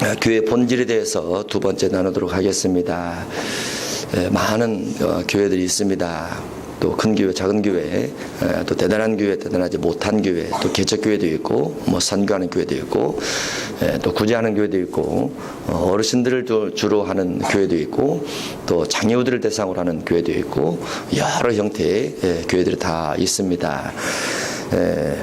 아, 교회 본질에 대해서 두 번째 나누도록 하겠습니다. 에, 많은 어, 교회들이 있습니다. 또 큰 교회, 작은 교회, 에, 또 대단한 교회, 대단하지 못한 교회, 또 개척 교회도 있고, 뭐 선교하는 교회도 있고, 에, 또 구제하는 교회도 있고, 어, 어르신들을 또 주로 하는 교회도 있고, 또 장애우들을 대상으로 하는 교회도 있고, 여러 형태의 에, 교회들이 다 있습니다. 에,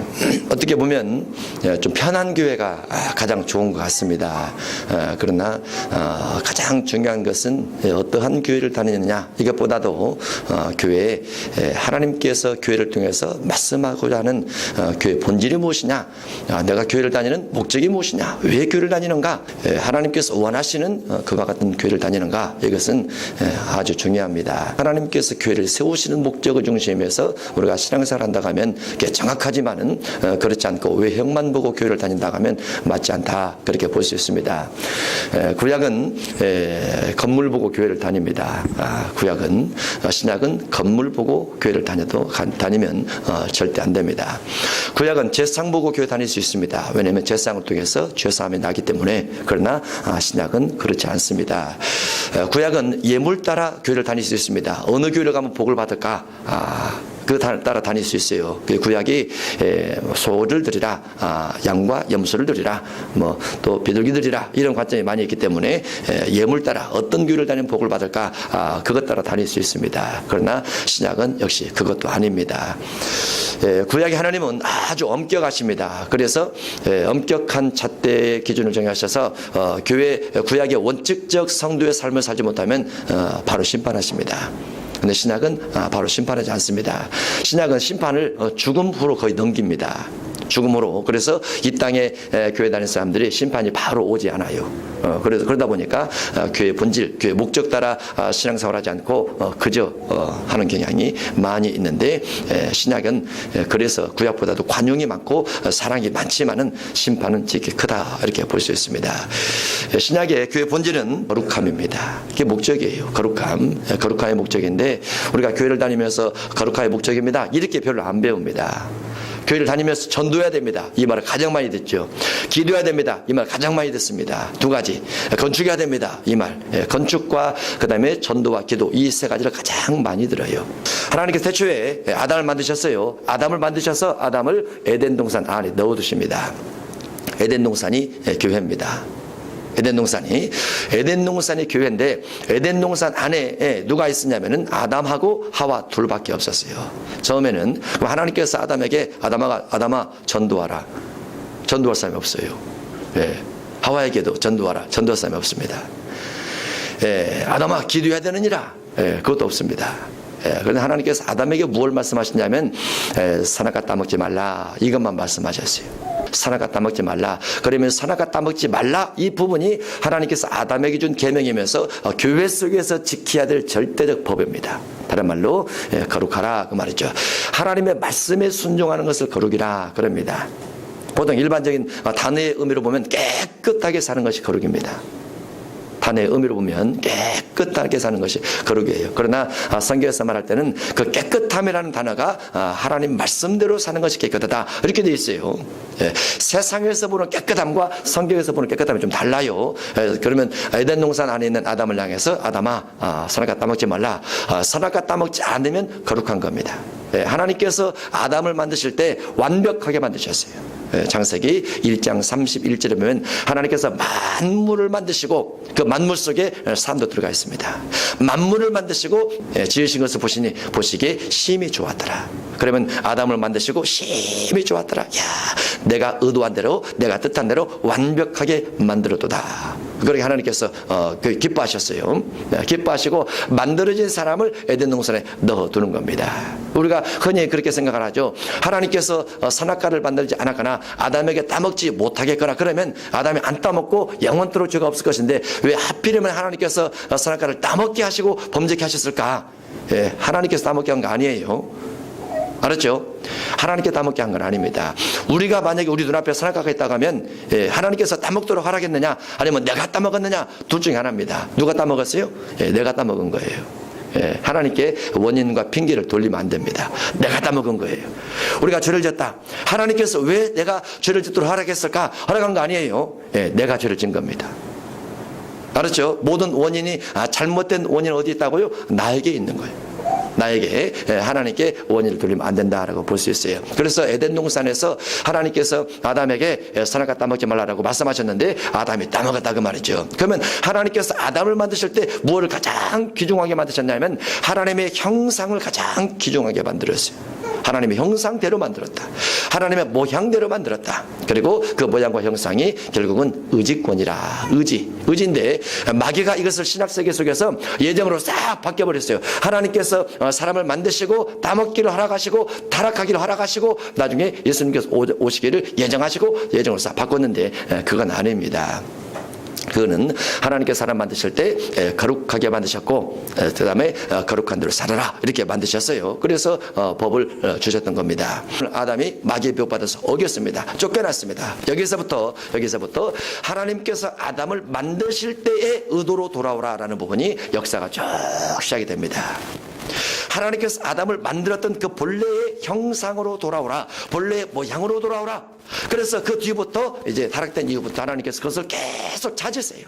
어떻게 보면 예, 좀 편한 교회가 아, 가장 좋은 것 같습니다. 어, 그러나 어, 가장 중요한 것은 예, 어떠한 교회를 다니느냐. 이것보다도 어, 교회에 예, 하나님께서 교회를 통해서 말씀하고자 하는 어, 교회 본질이 무엇이냐. 아, 내가 교회를 다니는 목적이 무엇이냐. 왜 교회를 다니는가. 예, 하나님께서 원하시는 어, 그와 같은 교회를 다니는가. 이것은 예, 아주 중요합니다. 하나님께서 교회를 세우시는 목적을 중심에서 우리가 신앙생활 한다고 하면 그게 정확하지만은 어, 그렇지 않고 외형만 보고 교회를 다닌다고 하면 맞지 않다 그렇게 볼 수 있습니다. 에, 구약은 에, 건물 보고 교회를 다닙니다. 아, 구약은 어, 신약은 건물 보고 교회를 다녀도 가- 다니면 어, 절대 안 됩니다. 구약은 제상 보고 교회 다닐 수 있습니다. 왜냐하면 제상을 통해서 죄사함이 나기 때문에 그러나 아, 신약은 그렇지 않습니다. 에, 구약은 예물 따라 교회를 다닐 수 있습니다. 어느 교회를 가면 복을 받을까? 아, 그 다- 따라 다닐 수 있어요. 그 구약이 에, 소를 드리라, 아, 양과 염소를 드리라, 뭐 또 비둘기 드리라 이런 관점이 많이 있기 때문에 에, 예물 따라 어떤 교회를 다니면 복을 받을까 아, 그것 따라 다닐 수 있습니다. 그러나 신약은 역시 그것도 아닙니다. 에, 구약의 하나님은 아주 엄격하십니다. 그래서 에, 엄격한 잣대의 기준을 정하셔서 어, 교회 구약의 원칙적 성도의 삶을 살지 못하면 어, 바로 심판하십니다. 근데 신약은 아, 바로 심판하지 않습니다. 신약은 심판을 어, 죽음 후로 거의 넘깁니다. 죽음으로 그래서 이 땅에 에, 교회 다니는 사람들이 심판이 바로 오지 않아요. 어, 그래서 그러다 보니까 아, 교회 본질, 교회 목적 따라 아, 신앙생활 하지 않고 어, 그저 어, 하는 경향이 많이 있는데 에, 신약은 에, 그래서 구약보다도 관용이 많고 어, 사랑이 많지만은 심판은 지극히 크다 이렇게 볼 수 있습니다. 에, 신약의 교회 본질은 거룩함입니다. 그게 목적이에요. 거룩함, 에, 거룩함의 목적인데 우리가 교회를 다니면서 거룩함의 목적입니다. 이렇게 별로 안 배웁니다. 교회를 다니면서 전도해야 됩니다. 이 말을 가장 많이 듣죠. 기도해야 됩니다. 이 말 가장 많이 듣습니다. 두 가지. 건축해야 됩니다. 이 말. 예, 건축과 그 다음에 전도와 기도 이 세 가지를 가장 많이 들어요. 하나님께서 태초에 아담을 만드셨어요. 아담을 만드셔서 아담을 에덴 동산 안에 넣어 두십니다. 에덴 동산이 예, 교회입니다. 에덴 동산이 에덴 동산이 교회인데 에덴 동산 안에 예, 누가 있었냐면은 아담하고 하와 둘밖에 없었어요. 처음에는 하나님께서 아담에게 아담아 아담아 전도하라. 전도할 사람이 없어요. 예. 하와에게도 전도하라. 전도할 사람이 없습니다. 예, 아담아 기도해야 되느니라. 예, 그것도 없습니다. 예, 그런데 하나님께서 아담에게 무엇을 말씀하셨냐면 예, 산악과 따먹지 말라 이것만 말씀하셨어요. 산악과 따먹지 말라. 그러면 산악과 따먹지 말라 이 부분이 하나님께서 아담에게 준 계명이면서 어, 교회 속에서 지켜야 될 절대적 법입니다. 다른 말로 예, 거룩하라 그 말이죠. 하나님의 말씀에 순종하는 것을 거룩이라 그럽니다. 보통 일반적인 어, 단어의 의미로 보면 깨끗하게 사는 것이 거룩입니다. 단의 의미로 보면 깨끗하게 사는 것이 거룩이에요. 그러나 아, 성경에서 말할 때는 그 깨끗함이라는 단어가 아, 하나님 말씀대로 사는 것이 깨끗하다 이렇게 돼 있어요. 예, 세상에서 보는 깨끗함과 성경에서 보는 깨끗함이 좀 달라요. 예, 그러면 에덴 동산 안에 있는 아담을 향해서 아담아 아, 선악과 따먹지 말라. 아, 선악과 따먹지 않으면 거룩한 겁니다. 예, 하나님께서 아담을 만드실 때 완벽하게 만드셨어요. 예, 창세기 1장 31절에 보면 하나님께서 만물을 만드시고 그 만물 속에 사람도 들어가 있습니다. 만물을 만드시고 예, 지으신 것을 보시니 보시기에 심히 좋았더라. 그러면 아담을 만드시고 심히 좋았더라. 야, 내가 의도한 대로 내가 뜻한 대로 완벽하게 만들어도다. 그렇게 하나님께서 어, 그 기뻐하셨어요. 네, 기뻐하시고 만들어진 사람을 에덴 동산에 넣어두는 겁니다. 우리가 흔히 그렇게 생각을 하죠. 하나님께서 어, 선악과를 만들지 않았거나 아담에게 따먹지 못하겠거나 그러면 아담이 안 따먹고 영원토록 죄가 없을 것인데 왜 하필이면 하나님께서 어, 선악과를 따먹게 하시고 범죄케 하셨을까? 예, 하나님께서 따먹게 한 거 아니에요. 알았죠? 하나님께 따먹게 한 건 아닙니다. 우리가 만약에 우리 눈앞에 선악과가 있다고 하면 예, 하나님께서 따먹도록 하라겠느냐 아니면 내가 따먹었느냐 둘 중에 하나입니다. 누가 따먹었어요? 예, 내가 따먹은 거예요. 예, 하나님께 원인과 핑계를 돌리면 안 됩니다. 내가 따먹은 거예요. 우리가 죄를 졌다. 하나님께서 왜 내가 죄를 짓도록 허락했을까? 허락한 거 아니에요. 예, 내가 죄를 진 겁니다. 알았죠? 모든 원인이 아, 잘못된 원인은 어디 있다고요? 나에게 있는 거예요. 나에게 예, 하나님께 원인을 돌리면 안 된다라고 볼 수 있어요. 그래서 에덴 동산에서 하나님께서 아담에게 예, 선악과 따먹지 말라라고 말씀하셨는데 아담이 따먹었다 그 말이죠. 그러면 하나님께서 아담을 만드실 때 무엇을 가장 귀중하게 만드셨냐면 하나님의 형상을 가장 귀중하게 만들었어요. 하나님의 형상대로 만들었다. 하나님의 모양대로 만들었다. 그리고 그 모양과 형상이 결국은 의지권이라. 의지. 의지인데 마귀가 이것을 신약 세계 속에서 예정으로 싹 바뀌어 버렸어요. 하나님께서 어, 사람을 만드시고 따먹기를 허락하시고 타락하기를 허락하시고 나중에 예수님께서 오- 오시기를 예정하시고 예정으로 싹 바꿨는데 에, 그건 아닙니다. 그거는 하나님께서 사람 만드실 때 에, 거룩하게 만드셨고 에, 그다음에 어, 거룩한 대로 살아라 이렇게 만드셨어요. 그래서 어, 법을 어, 주셨던 겁니다. 아담이 마귀의 법 받아서 어겼습니다. 쫓겨났습니다. 여기서부터 여기서부터 하나님께서 아담을 만드실 때의 의도로 돌아오라라는 부분이 역사가 쭉 시작이 됩니다. 하나님께서 아담을 만들었던 그 본래의 형상으로 돌아오라. 본래의 모양으로 돌아오라. 그래서 그 뒤부터 이제 타락된 이후부터 하나님께서 그것을 계속 찾으세요.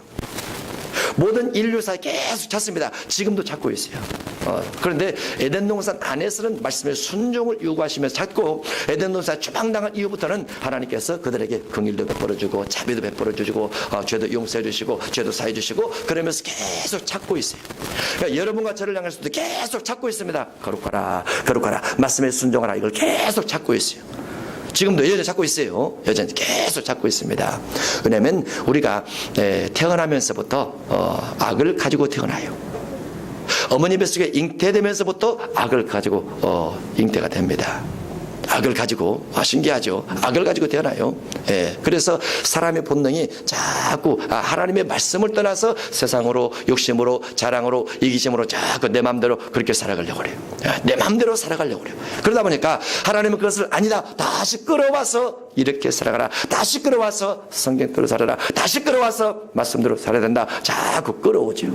모든 인류사에 계속 찾습니다. 지금도 찾고 있어요. 어, 그런데 에덴 동산 안에서는 말씀의 순종을 요구하시면서 찾고 에덴 동산 추방당한 이후부터는 하나님께서 그들에게 긍일도 베풀어 주고 자비도 베풀어 주시고 어, 죄도 용서해 주시고 죄도 사해 주시고 그러면서 계속 찾고 있어요. 그러니까 여러분과 저를 향해서도 계속 찾고 있습니다. 거룩하라, 거룩하라, 말씀에 순종하라 이걸 계속 찾고 있어요. 지금도 여전히 찾고 있어요. 여전히 계속 찾고 있습니다. 왜냐하면 우리가 에, 태어나면서부터 어, 악을 가지고 태어나요. 어머니 뱃속에 잉태되면서부터 악을 가지고 어, 잉태가 됩니다. 악을 가지고 아, 신기하죠. 악을 가지고 태어나요. 예, 그래서 사람의 본능이 자꾸 아, 하나님의 말씀을 떠나서 세상으로 욕심으로 자랑으로 이기심으로 자꾸 내 마음대로 그렇게 살아가려고 그래요. 예, 내 마음대로 살아가려고 그래요. 그러다 보니까 하나님은 그것을 아니다 다시 끌어와서 이렇게 살아가라. 다시 끌어와서 성경대로 살아라. 다시 끌어와서 말씀대로 살아야 된다. 자꾸 끌어오죠.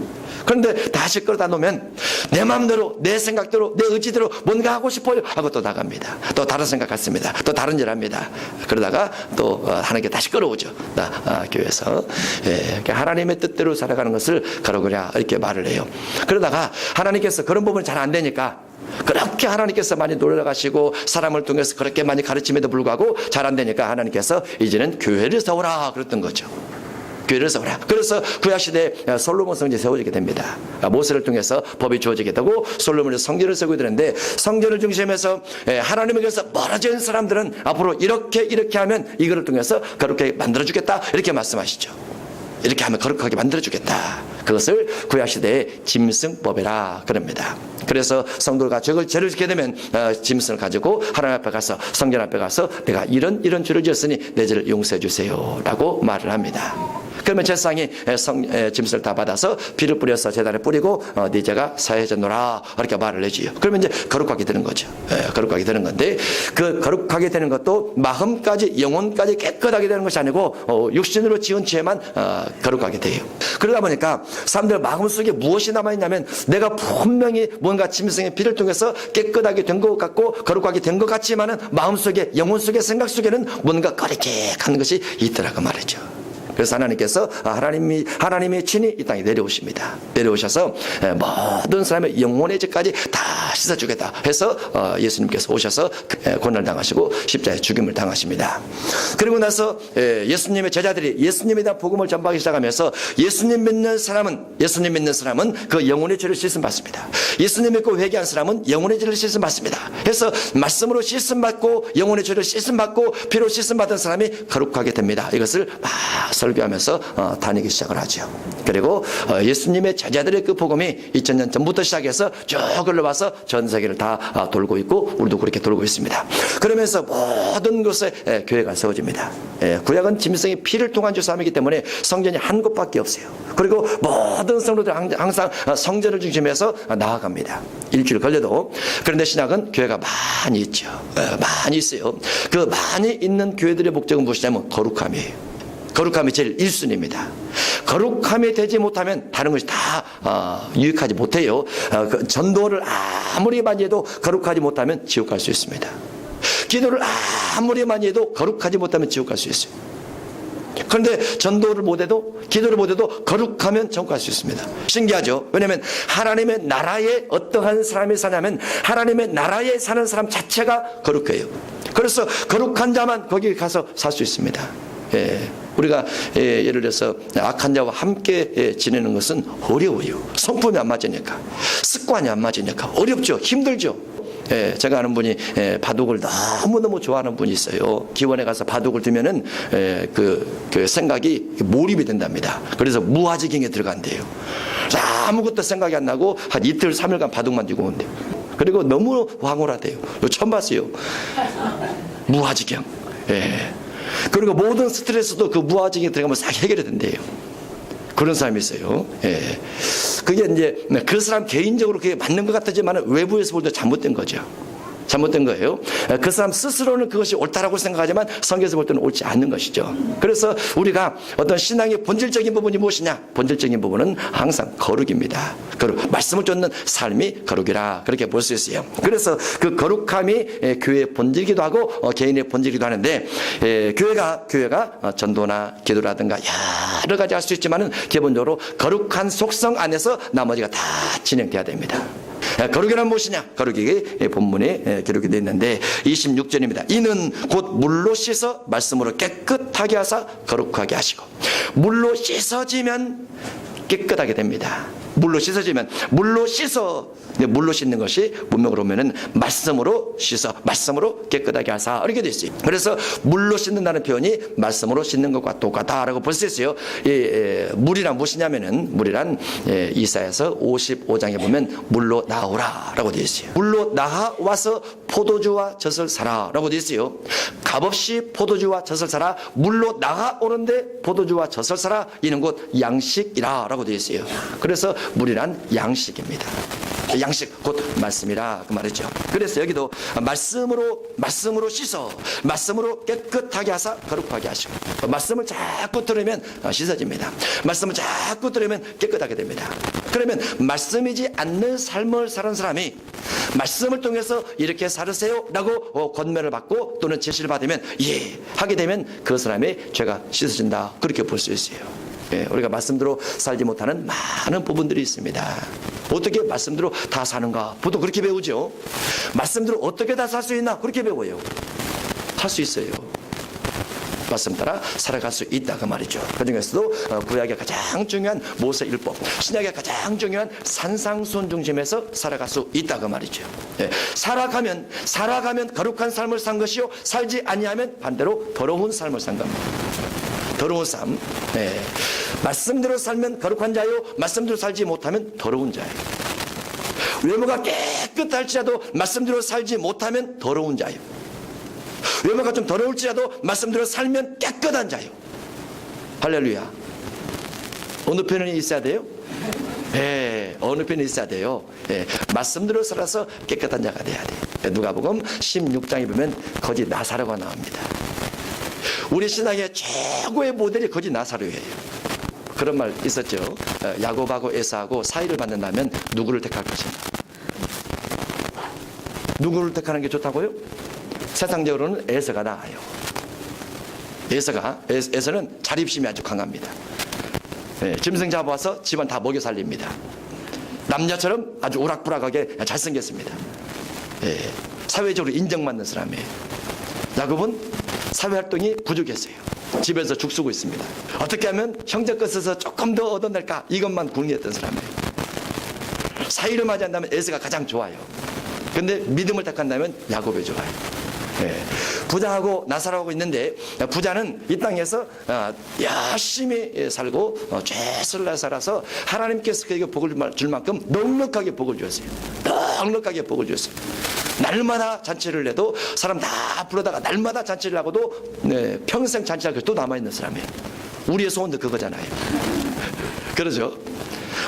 그런데 다시 끌어다 놓으면 내 마음대로 내 생각대로 내 의지대로 뭔가 하고 싶어요 하고 또 나갑니다. 또 다른 생각 같습니다. 또 다른 일 합니다. 그러다가 또 어, 하나님께 다시 끌어오죠. 나 아, 교회에서 예, 그러니까 하나님의 뜻대로 살아가는 것을 가로그냐 이렇게 말을 해요. 그러다가 하나님께서 그런 부분이 잘 안 되니까 그렇게 하나님께서 많이 놀라가시고 사람을 통해서 그렇게 많이 가르침에도 불구하고 잘 안 되니까 하나님께서 이제는 교회를 세우라 그랬던 거죠. 교회를 세우라. 그래서 구약 시대 솔로몬 성전이 세워지게 됩니다. 모세를 통해서 법이 주어지게 되고 솔로몬이 성전을 세우게 되는데 성전을 중심해서 예, 하나님에게서 있는 사람들은 앞으로 이렇게 이렇게 하면 이거를 통해서 그렇게 만들어 주겠다 이렇게 말씀하시죠. 이렇게 하면 거룩하게 만들어주겠다. 그것을 구약시대의 짐승법이라 그럽니다. 그래서 성도가 저걸 죄를 짓게 되면 어, 짐승을 가지고 하나님 앞에 가서 성전 앞에 가서 내가 이런 이런 죄를 지었으니 내 죄를 용서해 주세요 라고 말을 합니다. 그러면 제상이 성, 에, 짐승을 다 받아서 피를 뿌려서 재단에 뿌리고 어, 네 죄가 사해졌노라 이렇게 말을 해줘요. 그러면 이제 거룩하게 되는 거죠. 예, 거룩하게 되는 건데 그 거룩하게 되는 것도 마음까지 영혼까지 깨끗하게 되는 것이 아니고 어, 육신으로 지은 죄만 어, 거룩하게 돼요. 그러다 보니까 사람들 마음속에 무엇이 남아있냐면 내가 분명히 뭔가 짐승의 피를 통해서 깨끗하게 된 것 같고 거룩하게 된 것 같지만은 마음속에 영혼 속에 생각 속에는 뭔가 꺼리게 것이 있더라고 말이죠. 그래서 하나님께서 하나님이 하나님의 친히 이 땅에 내려오십니다. 내려오셔서 에, 모든 사람의 영혼의 죄까지 다 씻어주겠다 해서 어, 예수님께서 오셔서 그, 에, 고난을 당하시고 십자에 죽임을 당하십니다. 그리고 나서 에, 예수님의 제자들이 예수님에 대한 복음을 전파하기 시작하면서 예수님 믿는 사람은 예수님 믿는 사람은 그 영혼의 죄를 씻음 받습니다. 예수님 믿고 회개한 사람은 영혼의 죄를 씻음 받습니다. 해서 말씀으로 씻음 받고 영혼의 죄를 씻음 받고 피로 씻음 받은 사람이 거룩하게 됩니다. 이것을 막 설교하면서 어, 다니기 시작을 하죠. 그리고 어, 예수님의 제자들의 그 복음이 2000년 전부터 시작해서 쭉 흘러와서 전 세계를 다 어, 돌고 있고 우리도 그렇게 돌고 있습니다. 그러면서 모든 곳에 에, 교회가 세워집니다. 예, 구약은 짐승의 피를 통한 주사함이기 때문에 성전이 한 곳밖에 없어요. 그리고 모든 성도들 항- 항상 어, 성전을 중심해서 어, 나아갑니다. 일주일 걸려도 그런데 신약은 교회가 많이 있죠. 어, 많이 있어요. 그 많이 있는 교회들의 목적은 무엇이냐면 거룩함이에요. 거룩함이 제일 1순위입니다. 거룩함이 되지 못하면 다른 것이 다 어, 유익하지 못해요. 어, 그 전도를 아무리 많이 해도 거룩하지 못하면 지옥 갈 수 있습니다. 기도를 아무리 많이 해도 거룩하지 못하면 지옥 갈 수 있어요. 그런데 전도를 못해도 기도를 못해도 거룩하면 천국 갈 수 있습니다. 신기하죠? 왜냐하면 하나님의 나라에 어떠한 사람이 사냐면 하나님의 나라에 사는 사람 자체가 거룩해요. 그래서 거룩한 자만 거기 가서 살 수 있습니다. 예. 우리가 예, 예를 들어서 악한 자와 함께 예, 지내는 것은 어려워요. 성품이 안 맞으니까 습관이 안 맞으니까 어렵죠. 힘들죠. 예, 제가 아는 분이 예, 바둑을 너무너무 좋아하는 분이 있어요. 기원에 가서 바둑을 두면은 예, 그, 그 생각이 몰입이 된답니다. 그래서 무아지경에 들어간대요. 아무것도 생각이 안 나고 한 이틀, 삼일간 바둑만 두고 온대요. 그리고 너무 황홀하대요. 처음 봤어요. 무아지경. 예. 그리고 모든 스트레스도 그 무아지경에 들어가면 싹 해결이 된대요. 그런 사람이 있어요. 예. 그게 이제 그 사람 개인적으로 그게 맞는 것 같지만 외부에서 볼 때 잘못된 거죠. 잘못된 거예요. 그 사람 스스로는 그것이 옳다라고 생각하지만 성경에서 볼 때는 옳지 않는 것이죠. 그래서 우리가 어떤 신앙의 본질적인 부분이 무엇이냐? 본질적인 부분은 항상 거룩입니다. 거룩. 말씀을 쫓는 삶이 거룩이라 그렇게 볼 수 있어요. 그래서 그 거룩함이 예, 교회의 본질이기도 하고 어, 개인의 본질이기도 하는데 예, 교회가 교회가 어, 전도나 기도라든가 여러 가지 할 수 있지만은 기본적으로 거룩한 속성 안에서 나머지가 다 진행돼야 됩니다. 예, 거룩이란 무엇이냐? 거룩이 예, 본문에 예, 기록이 되어 있는데 26절입니다. 이는 곧 물로 씻어 말씀으로 깨끗하게 하사 거룩하게 하시고 물로 씻어지면 깨끗하게 됩니다. 물로 씻어지면 물로 씻어 네, 물로 씻는 것이 문명으로 보면은 말씀으로 씻어 말씀으로 깨끗하게 하사 이렇게 돼 있어요. 그래서 물로 씻는다는 표현이 말씀으로 씻는 것과 똑같다라고 볼 수 있어요. 이, 에, 물이란 무엇이냐면은 물이란 예, 이사에서 55장에 보면 물로 나오라라고 되어 있어요. 물로 나와서 포도주와 젖을 사라라고 되어 있어요. 값없이 포도주와 젖을 사라 물로 나가 오는데 포도주와 젖을 사라 이는 곧 양식이라라고 되어 있어요. 그래서 물이란 양식입니다. 양식 곧 말씀이라 그 말이죠. 그래서 여기도 말씀으로 말씀으로 씻어 말씀으로 깨끗하게 하사 거룩하게 하시고 말씀을 자꾸 들으면 씻어집니다. 말씀을 자꾸 들으면 깨끗하게 됩니다. 그러면 말씀이지 않는 삶을 사는 사람이 말씀을 통해서 이렇게 살으세요라고 어, 권면을 받고 또는 제시를 받으면 예 하게 되면 그 사람의 죄가 씻어진다 그렇게 볼 수 있어요. 예, 우리가 말씀대로 살지 못하는 많은 부분들이 있습니다. 어떻게 말씀대로 다 사는가? 보통 그렇게 배우죠. 말씀대로 어떻게 다 살 수 있나? 그렇게 배워요. 할 수 있어요. 말씀 따라 살아갈 수 있다 그 말이죠. 그 중에서도 어, 구약의 가장 중요한 모세 율법, 신약의 가장 중요한 산상순 중심에서 살아갈 수 있다 그 말이죠. 예, 살아가면 살아가면 거룩한 삶을 산 것이요 살지 아니하면 반대로 더러운 삶을 산 겁니다. 더러운 삶. 네. 말씀대로 살면 거룩한 자요. 말씀대로 살지 못하면 더러운 자예요. 외모가 깨끗할지라도 말씀대로 살지 못하면 더러운 자예요. 외모가 좀 더러울지라도 말씀대로 살면 깨끗한 자예요. 할렐루야. 어느 편이 있어야 돼요? 예, 어느 편이 있어야 돼요. 예, 말씀대로 살아서 깨끗한 자가 돼야 돼. 누가복음 16장에 보면 거짓 나사로가 나옵니다. 우리 신앙의 최고의 모델이 거짓 나사로예요. 그런 말 있었죠. 어, 야곱하고 에사하고 사이를 받는다면 누구를 택할 것인가? 누구를 택하는 게 좋다고요? 세상적으로는 에서가 나아요. 에서가 에- 에서는 자립심이 아주 강합니다. 예, 짐승 잡아와서 집안 다 먹여 살립니다. 남자처럼 아주 우락부락하게 잘생겼습니다. 예, 사회적으로 인정받는 사람이에요. 야곱은 사회 활동이 부족했어요. 집에서 죽 쓰고 있습니다. 어떻게 하면 형제 것에서 조금 더 얻어낼까 이것만 궁리했던 사람이에요. 사이를 맞이한다면 에스가 가장 좋아요. 근데 믿음을 택한다면 야곱이 좋아요. 예. 부자하고 나사로하고 있는데 부자는 이 땅에서 어, 열심히 살고 어, 최선을 살아서 하나님께서 그에게 복을 줄 만큼 넉넉하게 복을 주었어요. 넉넉하게 복을 주었어요. 날마다 잔치를 내도 사람 다 불러다가 날마다 잔치를 하고도 네, 평생 잔치할 것도 남아있는 사람이에요. 우리의 소원도 그거잖아요. 그러죠?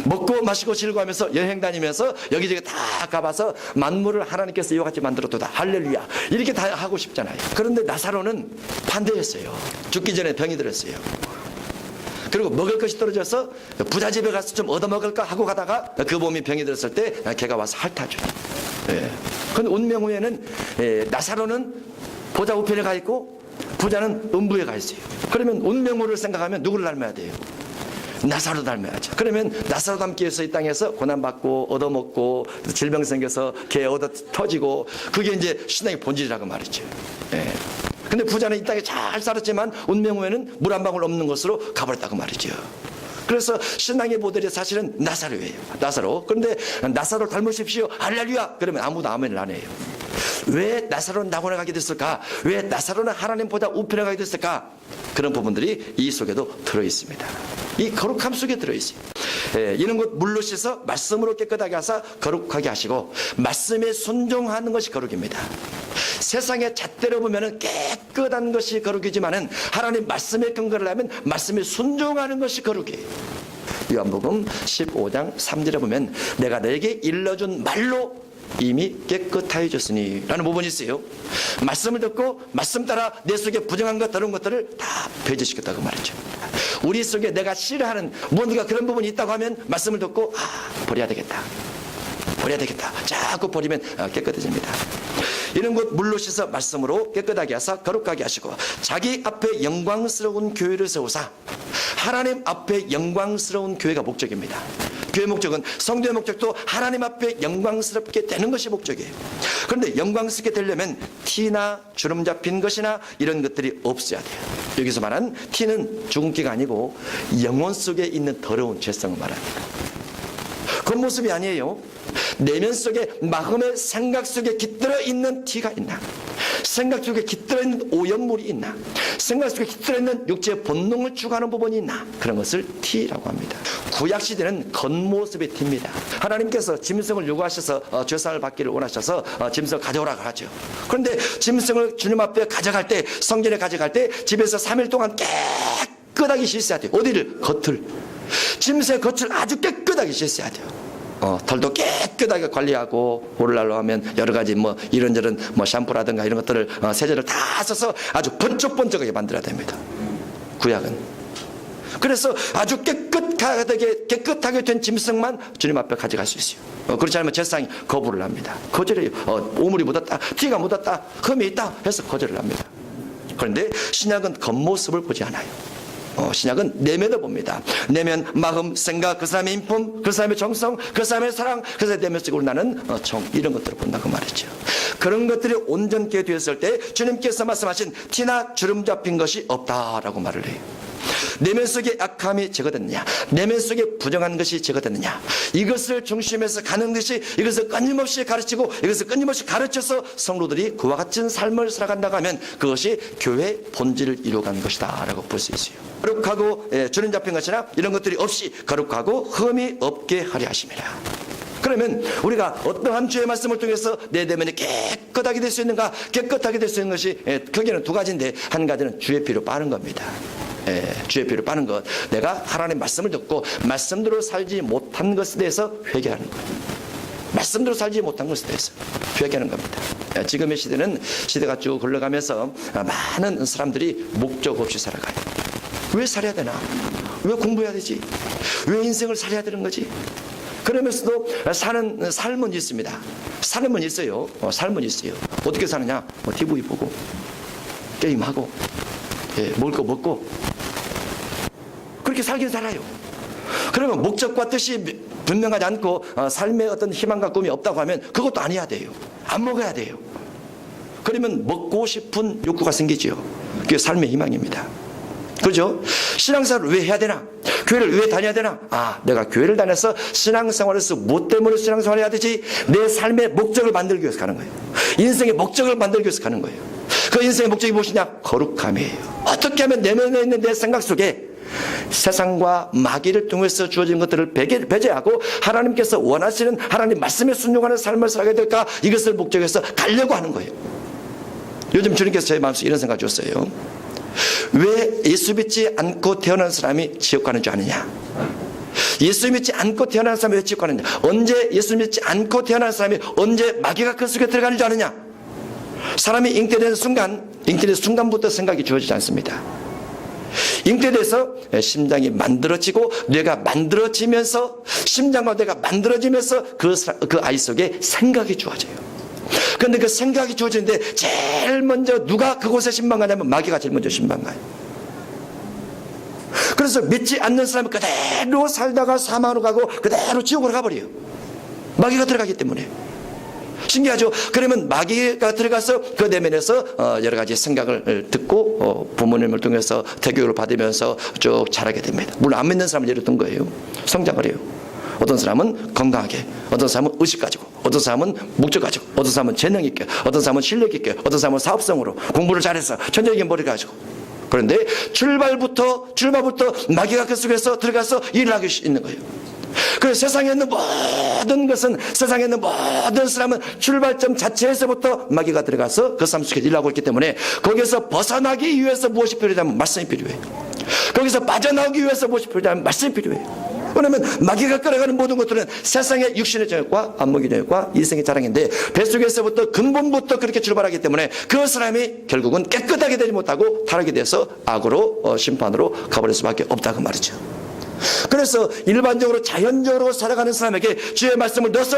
먹고 마시고 즐거워하면서 여행 다니면서 여기저기 다 가봐서 만물을 하나님께서 이와 같이 만들었다. 할렐루야. 이렇게 다 하고 싶잖아요. 그런데 나사로는 반대했어요. 죽기 전에 병이 들었어요. 그리고 먹을 것이 떨어져서 부자 집에 가서 좀 얻어먹을까 하고 가다가 그 몸이 병이 들었을 때 걔가 와서 핥아줘요. 예. 근데 운명 후에는 예, 나사로는 보좌 우편에 가 있고 부자는 음부에 가 있어요. 그러면 운명호를 생각하면 누구를 닮아야 돼요? 나사로 닮아야죠. 그러면 나사로 닮기 위해서 이 땅에서 고난받고 얻어먹고 질병 생겨서 개 얻어 터지고 그게 이제 신앙의 본질이라고 말이죠. 예. 근데 부자는 이 땅에 잘 살았지만 운명 후에는 물 한 방울 없는 것으로 가버렸다고 말이죠. 그래서 신앙의 모델이 사실은 나사로예요. 나사로. 그런데 나사로 닮으십시오. 할렐루야. 그러면 아무도 아멘을 안 해요. 왜 나사로는 낙원에 가게 됐을까? 왜 나사로는 하나님보다 우편에 가게 됐을까? 그런 부분들이 이 속에도 들어 있습니다. 이 거룩함 속에 들어 있어요. 예, 이는 곧 물로 씻어 말씀으로 깨끗하게 하사 거룩하게 하시고 말씀에 순종하는 것이 거룩입니다. 세상의 잣대로 보면은 깨끗한 것이 거룩이지만은 하나님 말씀에 근거를 하면 말씀에 순종하는 것이 거룩이에요. 요한복음 15장 3절에 보면 내가 너에게 일러준 말로 이미 깨끗하여졌으니 라는 부분이 있어요. 말씀을 듣고 말씀 따라 내 속에 부정한 것 더러운 것들을 다 배제시켰다고 말이죠. 우리 속에 내가 싫어하는 뭔가 그런 부분이 있다고 하면 말씀을 듣고 아 버려야 되겠다. 버려야 되겠다. 자꾸 버리면 어, 깨끗해집니다. 이런 것 물로 씻어 말씀으로 깨끗하게 하사 거룩하게 하시고 자기 앞에 영광스러운 교회를 세우사 하나님 앞에 영광스러운 교회가 목적입니다. 교회 목적은 성도의 목적도 하나님 앞에 영광스럽게 되는 것이 목적이에요. 그런데 영광스럽게 되려면 티나 주름 잡힌 것이나 이런 것들이 없어야 돼요. 여기서 말한 티는 죽은기가 아니고 영혼 속에 있는 더러운 죄성을 말합니다. 겉모습이 아니에요. 내면 속에 마음의 생각 속에 깃들어 있는 티가 있나? 생각 속에 깃들어 있는 오염물이 있나? 생각 속에 깃들어 있는 육체의 본능을 추구하는 부분이 있나? 그런 것을 티라고 합니다. 구약 시대는 겉모습의 티입니다. 하나님께서 짐승을 요구하셔서 어, 죄상을 받기를 원하셔서 어, 짐승을 가져오라고 하죠. 그런데 짐승을 주님 앞에 가져갈 때 성전에 가져갈 때 집에서 3일 동안 깨끗하게 씻어야 돼요. 어디를? 겉을. 짐승의 겉을 아주 깨끗하게 씻어야 돼요. 어, 털도 깨끗하게 관리하고 오늘날로 하면 여러 가지 뭐 이런저런 뭐 샴푸라든가 이런 것들을 어, 세제를 다 써서 아주 번쩍번쩍하게 만들어야 됩니다. 구약은. 그래서 아주 깨끗하게 깨끗하게 된 짐승만 주님 앞에 가져갈 수 있어요. 어, 그렇지 않으면 제상이 거부를 합니다. 거절해요. 어, 오물이 묻었다, 티가 묻었다, 흠이 있다 해서 거절을 합니다. 그런데 신약은 겉모습을 보지 않아요. 어, 신약은 내면을 봅니다. 내면, 마음, 생각, 그 사람의 인품, 그 사람의 정성, 그 사람의 사랑, 그 사람의 내면 속으로 나는 어, 정, 이런 것들을 본다고 말이죠. 그런 것들이 온전케 되었을 때 주님께서 말씀하신 티나 주름 잡힌 것이 없다라고 말을 해요. 내면 속에 악함이 제거됐느냐? 내면 속에 부정한 것이 제거됐느냐? 이것을 중심에서 가는 것이 이것을 끊임없이 가르치고 이것을 끊임없이 가르쳐서 성도들이 그와 같은 삶을 살아간다고 하면 그것이 교회 본질을 이루어가는 것이다 라고 볼 수 있어요. 거룩하고 예, 주름 잡힌 것이나 이런 것들이 없이 거룩하고 흠이 없게 하려 하십니다 그러면 우리가 어떠한 주의 말씀을 통해서 내 내면이 깨끗하게 될 수 있는가 깨끗하게 될 수 있는 것이 예, 크게는 두 가지인데 한 가지는 주의 피로 빠른 겁니다 예, 주의 피를 빠는 것. 내가 하나님 말씀을 듣고 말씀대로 살지 못한 것에 대해서 회개하는 것. 말씀대로 살지 못한 것에 대해서 회개하는 겁니다. 예, 지금의 시대는 시대가 쭉 흘러가면서 많은 사람들이 목적 없이 살아가요. 왜 살아야 되나? 왜 공부해야 되지? 왜 인생을 살아야 되는 거지? 그러면서도 사는 삶은 있습니다. 삶은 있어요. 어, 삶은 있어요. 어떻게 사느냐? 뭐 TV 보고 게임하고 예, 먹을 거 먹고 그렇게 살긴 살아요. 그러면 목적과 뜻이 분명하지 않고 어, 삶의 어떤 희망과 꿈이 없다고 하면 그것도 아니야 돼요. 안 먹어야 돼요. 그러면 먹고 싶은 욕구가 생기지요. 그게 삶의 희망입니다. 그죠? 신앙생활을 왜 해야 되나? 교회를 왜 다녀야 되나? 아, 내가 교회를 다녀서 신앙생활에서 무엇 때문에 신앙생활을 해야 되지? 내 삶의 목적을 만들기 위해서 가는 거예요. 인생의 목적을 만들기 위해서 가는 거예요. 그 인생의 목적이 무엇이냐? 거룩함이에요. 어떻게 하면 내면에 있는 내 생각 속에 세상과 마귀를 통해서 주어진 것들을 배제, 배제하고 하나님께서 원하시는 하나님 말씀에 순종하는 삶을 살게 될까? 이것을 목적해서 가려고 하는 거예요. 요즘 주님께서 제 마음속에 이런 생각 줬어요. 왜 예수 믿지 않고 태어난 사람이 지옥 가는 줄 아느냐? 예수 믿지 않고 태어난 사람이 왜 지옥 가느냐? 언제 예수 믿지 않고 태어난 사람이 언제 마귀가 그 속에 들어가는 줄 아느냐? 사람이 잉태되는 순간, 잉태되는 순간부터 생각이 주어지지 않습니다. 잉태돼서 심장이 만들어지고 뇌가 만들어지면서 심장과 뇌가 만들어지면서 그, 사- 그 아이 속에 생각이 주어져요. 그런데 그 생각이 주어지는데 제일 먼저 누가 그곳에 신방 가냐면 마귀가 제일 먼저 신방 가요. 그래서 믿지 않는 사람은 그대로 살다가 사망으로 가고 그대로 지옥으로 가버려요. 마귀가 들어가기 때문에. 신기하죠? 그러면 마귀가 들어가서 그 내면에서 어, 여러 가지 생각을 듣고 어, 부모님을 통해서 대교육을 받으면서 쭉 자라게 됩니다. 물론 안 믿는 사람을 든 거예요. 성장을 해요. 어떤 사람은 건강하게, 어떤 사람은 의식 가지고, 어떤 사람은 목적 가지고, 어떤 사람은 재능 있게, 어떤 사람은 실력 있게, 어떤 사람은 사업성으로 공부를 잘해서 천재적인 머리 가지고. 그런데 출발부터 출발부터 마귀가 그 속에서 들어가서 일을 하고 있는 거예요. 그래서 세상에 있는 모든 것은 세상에 있는 모든 사람은 출발점 자체에서부터 마귀가 들어가서 그 삶 속에 일하고 있기 때문에 거기서 벗어나기 위해서 무엇이 필요하다면 말씀이 필요해요. 거기서 빠져나오기 위해서 무엇이 필요하다면 말씀이 필요해요. 왜냐하면 마귀가 끌어가는 모든 것들은 세상의 육신의 정욕과 안목의 정욕과 이생의 자랑인데 뱃속에서부터 근본부터 그렇게 출발하기 때문에 그 사람이 결국은 깨끗하게 되지 못하고 타락이 돼서 악으로 어, 심판으로 가버릴 수밖에 없다고 말이죠. 그래서 일반적으로 자연적으로 살아가는 사람에게 주의 말씀을 넣어서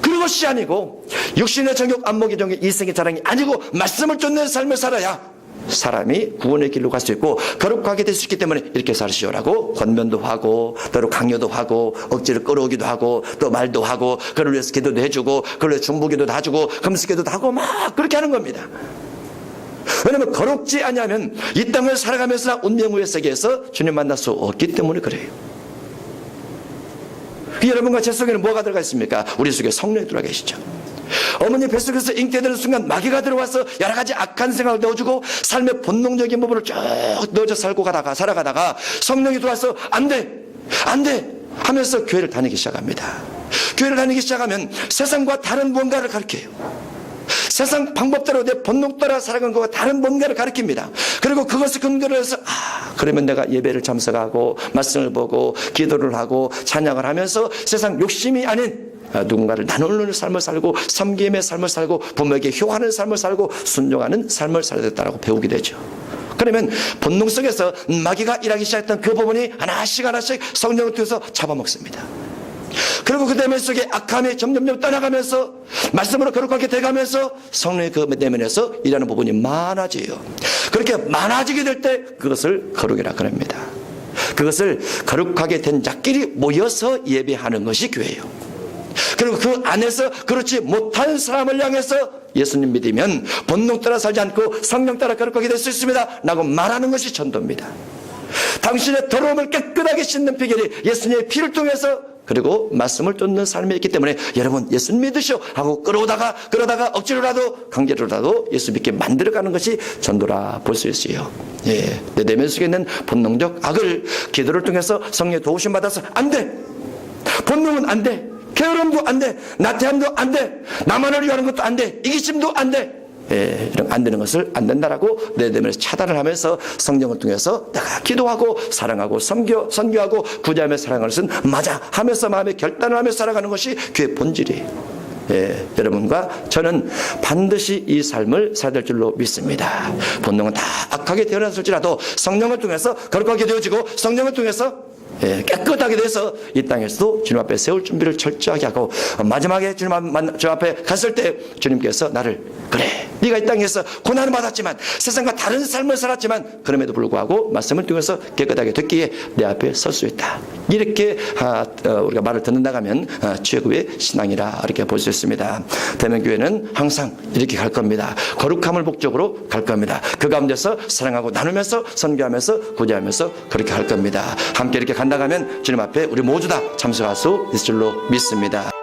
그것이 아니고 육신의 정욕, 안목의 정욕, 이생의 자랑이 아니고 말씀을 쫓는 삶을 살아야 사람이 구원의 길로 갈 수 있고 거룩하게 될 수 있기 때문에 이렇게 살시오라고 권면도 하고 때로 강요도 하고 억지를 끌어오기도 하고 또 말도 하고 그를 위해서 기도도 해주고 그를 위해서 중보기도도 해주고 금식기도도 하고 막 그렇게 하는 겁니다. 왜냐하면 거룩지 아니하면 이 땅을 살아가면서 운명의 세계에서 주님 만날 수 없기 때문에 그래요. 여러분과 제 속에는 뭐가 들어가 있습니까? 우리 속에 성령이 들어가 계시죠. 어머니 뱃속에서 잉태되는 순간 마귀가 들어와서 여러 가지 악한 생각을 넣어주고 삶의 본능적인 부분을 쭉 넣어져 살고 가다가 살아가다가 성령이 들어와서 안 돼! 안 돼! 하면서 교회를 다니기 시작합니다. 교회를 다니기 시작하면 세상과 다른 뭔가를 가르쳐요. 세상 방법대로 내 본능 따라 살아간 것과 다른 뭔가를 가르칩니다. 그리고 그것을 근거로 해서 아 그러면 내가 예배를 참석하고 말씀을 보고 기도를 하고 찬양을 하면서 세상 욕심이 아닌 아, 누군가를 나누는 삶을 살고 섬김의 삶을 살고 부모에게 효하는 삶을 살고 순종하는 삶을 된다고 배우게 되죠. 그러면 본능 속에서 마귀가 일하기 시작했던 그 부분이 하나씩 하나씩 성령을 통해서 잡아먹습니다. 그리고 그 내면 속에 악함이 점점점 떠나가면서 말씀으로 거룩하게 돼가면서 성령의 그 내면에서 일하는 부분이 많아져요. 그렇게 많아지게 될 때 그것을 거룩이라 그럽니다. 그것을 거룩하게 된 자끼리 모여서 예배하는 것이 교회예요. 그리고 그 안에서 그렇지 못한 사람을 향해서 예수님 믿으면 본능 따라 살지 않고 성령 따라 거룩하게 될 수 있습니다. 라고 말하는 것이 전도입니다. 당신의 더러움을 깨끗하게 씻는 비결이 예수님의 피를 통해서 그리고 말씀을 쫓는 삶이 있기 때문에 여러분 예수 믿으시오 하고 끌어오다가 그러다가 억지로라도 강제로라도 예수 믿게 만들어가는 것이 전도라 볼 수 있어요. 예, 내 내면 속에 있는 본능적 악을 기도를 통해서 성령의 도우심 받아서 안 돼. 본능은 안 돼. 게으름도 안 돼. 나태함도 안 돼. 나만을 위하는 것도 안 돼. 이기심도 안 돼. 예, 이런 안 되는 것을 안 된다라고 내 내면에서 차단을 하면서 성령을 통해서 내가 기도하고 사랑하고 섬겨 선교하고 구제하며 살아가는 것은 맞아 하면서 마음에 결단을 하며 살아가는 것이 교회 본질이에요. 예, 여러분과 저는 반드시 이 삶을 살아야 될 줄로 믿습니다. 본능은 다 악하게 태어났을지라도 성령을 통해서 거룩하게 되어지고 성령을 통해서 예, 깨끗하게 돼서 이 땅에서도 주님 앞에 세울 준비를 철저하게 하고 마지막에 주님 앞- 만- 저 앞에 갔을 때 주님께서 나를 그래 네가 이 땅에서 고난을 받았지만 세상과 다른 삶을 살았지만 그럼에도 불구하고 말씀을 통해서 깨끗하게 됐기에 내 앞에 설 수 있다. 이렇게 아, 어, 우리가 말을 듣는다 하면 아, 최고의 신앙이라 이렇게 볼 수 있습니다. 대면교회는 항상 이렇게 갈 겁니다. 거룩함을 목적으로 갈 겁니다. 그 가운데서 사랑하고 나누면서 선교하면서 구제하면서 그렇게 할 겁니다. 함께 이렇게 간다 하면 주님 앞에 우리 모두 다 참석할 수 있을 줄로 믿습니다.